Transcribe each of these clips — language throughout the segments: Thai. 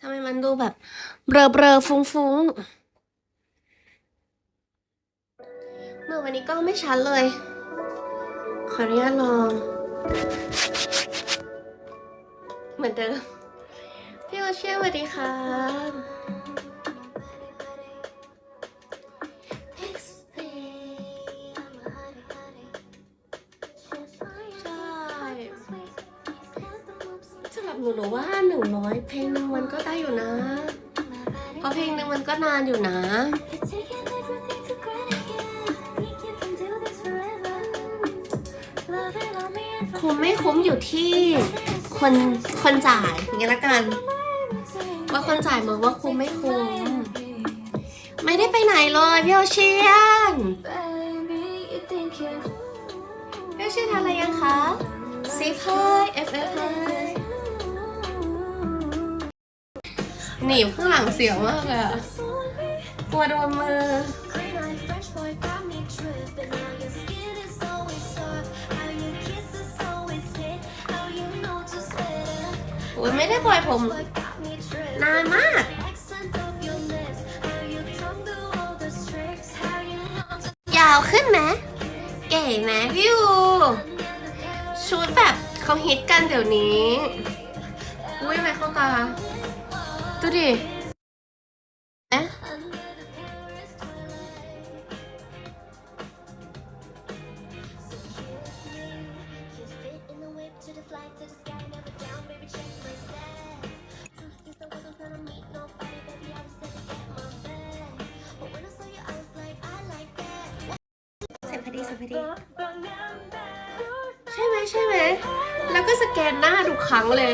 ทำไมมันดูแบบเบลอเบลอๆฟุ้งฟุ้งๆเมื่อวันนี้ก็ไม่ชัดเลย ขออนุญาตลอง เหมือนเดิม พี่โอเชียสวัสดีค่ะ หรับหนูหนูว่าหนึ่งร้อยเพลงหนึ่งมันก็ได้อยู่นะ เพราะเพลงหนึ่งมันก็นานอยู่นะ คุ้มไม่คุ้มอยู่ที่คนคนจ่ายอย่างี้ละกัน ว่าคนจ่ายมองว่าคุ้มไม่คุ้ม ไม่ได้ไปไหนเลยพี่โอเชียนพี่โอเชียนทำอะไรยังคะซีพายเอฟเอฟ หนีบข้างหลังเสียวมากเลยอะกลัวโดนมือโอ้ยไม่ได้ปล่อยผม นานมาก ยาวขึ้นไหมเก๋ไหมพี่อูชุดแบบเขาฮิตกันเดี๋ยวนี้ อุ้ยไม่เข้าตา ดูดิเอ๊ะใส่พอดีใส่พอดีใช่ไหมใช่ไหม แล้วก็สแกนหน้าทุกครั้งเลย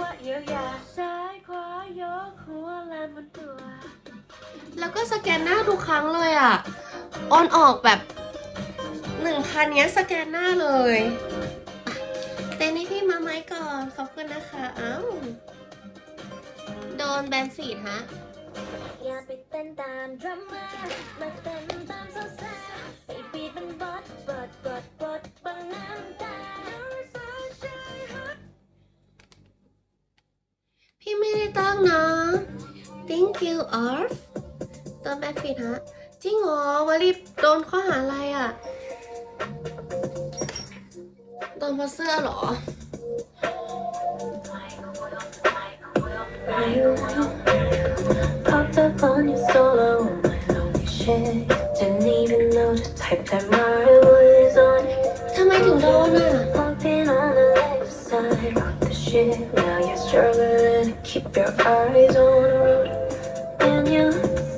ว่าให้จะว่าเยอะแยะซ้ายขวายกหัวแลนบนตัว แล้วก็สแกนหน้าทุกครั้งเลยอะ ออนออกแบบหนึ่งพันเนี้ยสแกนหน้าเลยอะเต้นให้พี่มาไหมก่อน ขอบคุณนะคะ เอ้า โดนแบนฟีดฮะ อย่าไปเต้นตามดราม่ามาเต้นตามสาว ไม่ได้ตั้งนะ thank you Earth โดนแบนฟีดฮะ จริงเหรอวลีโดนข้อหาอะไรอะโดนเพราะเสื้อเหรอ Popped up on your solo, my lonely shit. The shit. Now you're struggling keep your eyes on the road. And you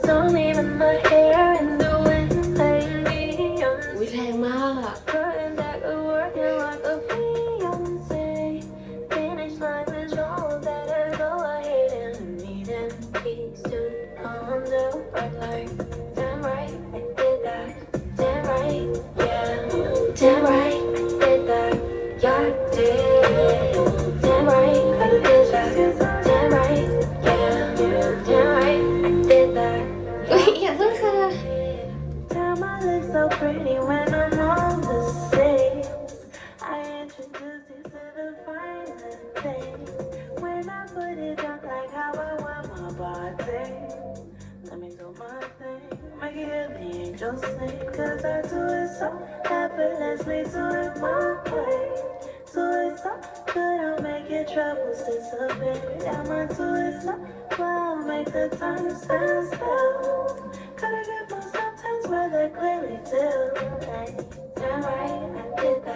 saw me with so pretty when I'm on the stage. I introduce you to the finest thing. When I put it up like how I want my body. Let me do my thing. Make it hear the angels sing. Cause I do it so effortlessly. Do it my way. Do it so good. I'll make your troubles disappear. Yeah, I do it so well. Make the time stand still. Gotta get myself times where they blue light. Alright, I did that.